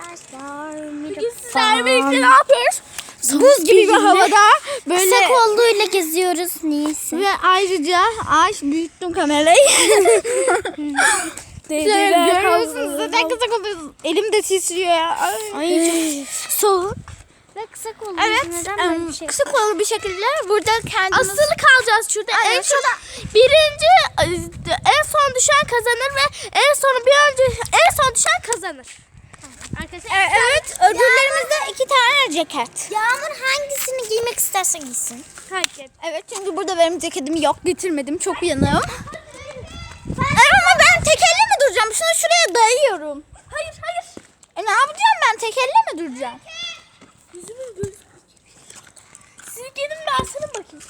arkadaşlar. Bugün sizlerle birlikte ne yapıyoruz? Buz gibi bir havada böyle Kısa kolluyla geziyoruz neyse. ve ayrıca ay büyüttüm kamerayı. Şöyle görüyorsunuz zaten kısa kollu. Elim de titriyor ya. Ay. Ay Soğuk. Ve kısa kollu. Evet. Bir şey? kısa kollu bir şekilde burada kendimiz... Asılı kalacağız şurada. En son birinci en son düşen kazanır ve en son bir önce en son düşen kazanır. Arkadaşlar. Evet, evet ödüllerimizde iki tane ceket. Yağmur hangisini giymek isterse giysin. Ceket. Evet çünkü burada benim ceketim yok getirmedim çok yanığım. Evet, ama ben tek elle mi duracağım? Şunu şuraya dayıyorum. Hayır hayır. E ne yapacağım ben tek elle mi duracağım? Yüzümün göz. Siz gelin ben sana bakayım.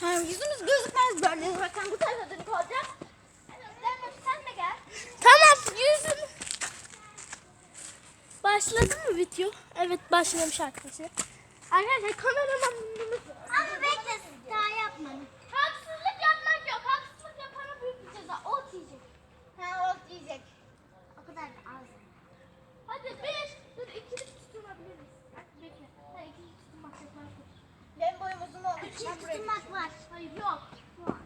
Ha, yüzümüz gözükmez böyle zaten bu tarafa de gel. Tamam yüzüm. Başladı mı video? Evet başlamış arkadaşlar. Arkadaşlar kameramanımız Ama bekle daha yapmadım. Haksızlık yapmak yok. Haksızlık yapana büyük bir ceza. Ot yiyecek. Ha ot yiyecek. O kadar az. Hadi bir. Dur ikili tutunabiliriz. Bak bekle. Ha ikili tutunmak yok. Benim boyum uzun olduğu için tutmak var. Hayır yok. Var.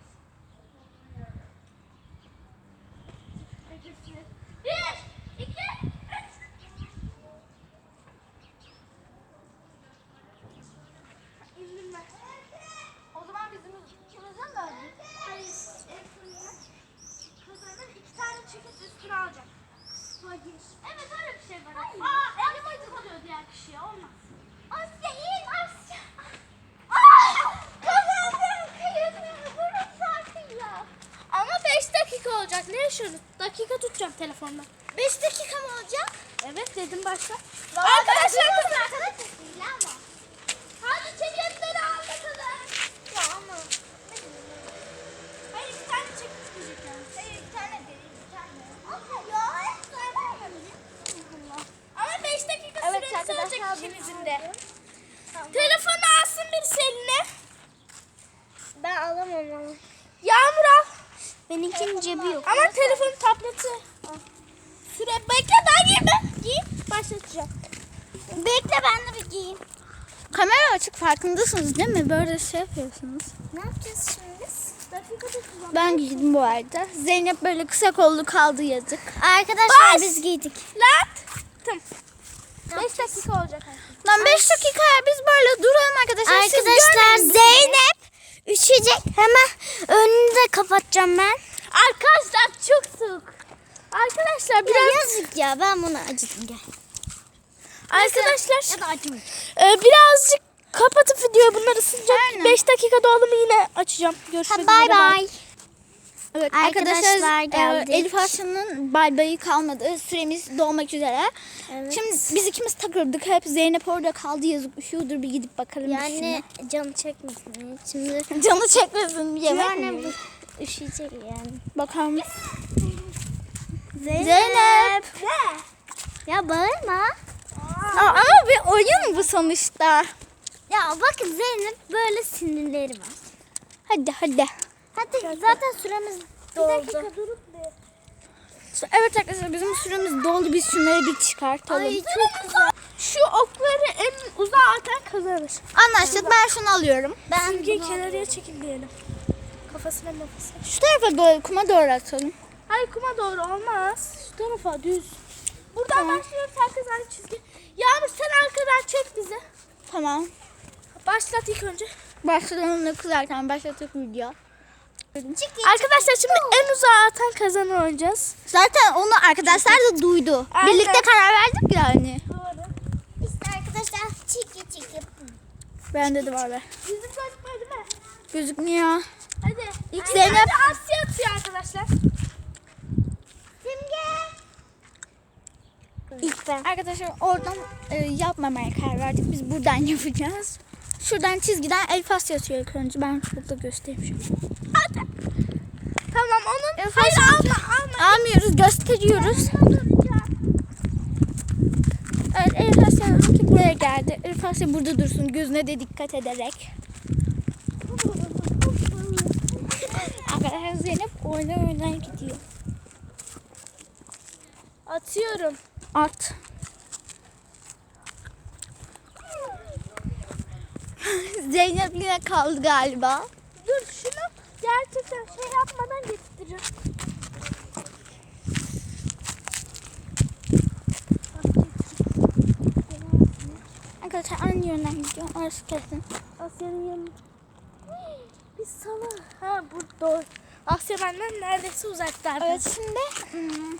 Bekle. Bir, iki, üç. İzin ver. O zaman bizim ikimizin de ödül. Hayır. Kazanır iki tane çekip üstüne alacak. Hayır. Evet öyle bir şey var. Aa elim acı diğer kişiye. Olmaz. Asya in Asya. Aa! Kazandım. Kıyırdım. Bunun farkıyla. Ama 5 dakika olacak. Ne yaşıyoruz? Dakika tutacağım telefonla. 5 dakika mı olacak? Evet dedim başla. Arkadaşlar Arkadaşlar değil ama. Hadi çeketleri al bakalım. Ya ama. Hayır bir tane çekit çıkacak yani. Hayır bir tane değil bir tane. Ama ya hep zaten Ama 5 dakika Evet süresi arkadaşlar, olacak de. Telefonu alsın birisi eline. Ben alamam ama. Yağmur al. Benimkinin cebi yok. Ama telefon tableti. al. Süre bekle daha girme. Giy. Başlatacağım. Bekle ben de bir giyeyim. Kamera açık farkındasınız değil mi? Böyle şey yapıyorsunuz. Ne yapacağız şimdi? Ben giydim bu arada. Zeynep böyle kısa kollu kaldı yazık. Arkadaşlar Bas! biz giydik. Lan. Tamam. 5 dakika olacak artık. Lan 5 dakikaya biz böyle duralım arkadaşlar. Siz Arkadaşlar. Zeynep üşüyecek. Hemen önünü de kapatacağım ben. Arkadaşlar çok soğuk. Arkadaşlar Biraz biraz yazık ya ben bunu acıdım gel. arkadaşlar Ya da e, birazcık kapatıp videoyu bunlar ısınacak. Aynen. 5 dakika doldu mu yine açacağım. Görüşmek Bay üzere. bay. Evet Arkadaşlar arkadaşlar, e, Elif Aslan'ın bay bayı kalmadı. Süremiz dolmak üzere. Evet. Şimdi biz ikimiz takıldık. Hep Zeynep orada kaldı yazık. Üşüyordur bir gidip bakalım. Yani canı çekmesin. Şimdi şuna. Canı çekmesin. Yemek yani mi? bu üşüyecek yani. Bakalım. Zeynep. Zeynep. Ya bağırma. Aa, ama bir oyun bu sonuçta. Ya bakın Zeynep böyle sinirleri var. Hadi hadi. Hadi zaten süremiz doldu. Evet arkadaşlar bizim süremiz doldu. Biz şunları bir çıkartalım. Ay çok güzel. Şu okları en uzağa atan kazanır. Anlaştık. Ben şunu alıyorum. Ben Simge bunu kenarıya çekil diyelim. Kafasına nefesine. Şu tarafa doğru kuma doğru atalım. Hayır kuma doğru olmaz. Şu tarafa düz. Buradan başlıyoruz herkes aynı çizgi. Yağmur sen arkadan çek bizi. Tamam. Başlat ilk önce. Başlatalım ne kızarken başlatıp video. Arkadaşlar şimdi en uzağa atan kazanır oynayacağız. Zaten onu arkadaşlar da duydu. Aynen. Birlikte karar verdik yani. İşte arkadaşlar çiki çiki. Bende de var be. Yüzüm gözükmüyor değil mi? Gözükmüyor. Hadi. İlk Ay, Zeynep. hadi Asya atıyor arkadaşlar. Simge. İlk ben. Arkadaşlar oradan e, yapmamaya karar verdik. Biz buradan yapacağız. Şuradan çizgiden el pas yatıyor ilk önce. Ben şurada göstereyim şunu. Hadi. Tamam onun. Hayır alma alma. Almıyoruz gösteriyoruz. Evet Elif Asya'nınki buraya geldi. Elif Asya burada dursun. Gözüne de dikkat ederek. Arkadaşlar Zeynep oyna oyna gidiyor. Atıyorum. At. Zeynep yine kaldı galiba. Dur şunu gerçekten şey yapmadan getireceğim. Arkadaşlar aynı yönden gidiyorum. Orası kesin. Asya'nın yanına. Biz sana. Ha burada. Asya benden neredeyse uzakta. Evet şimdi hmm,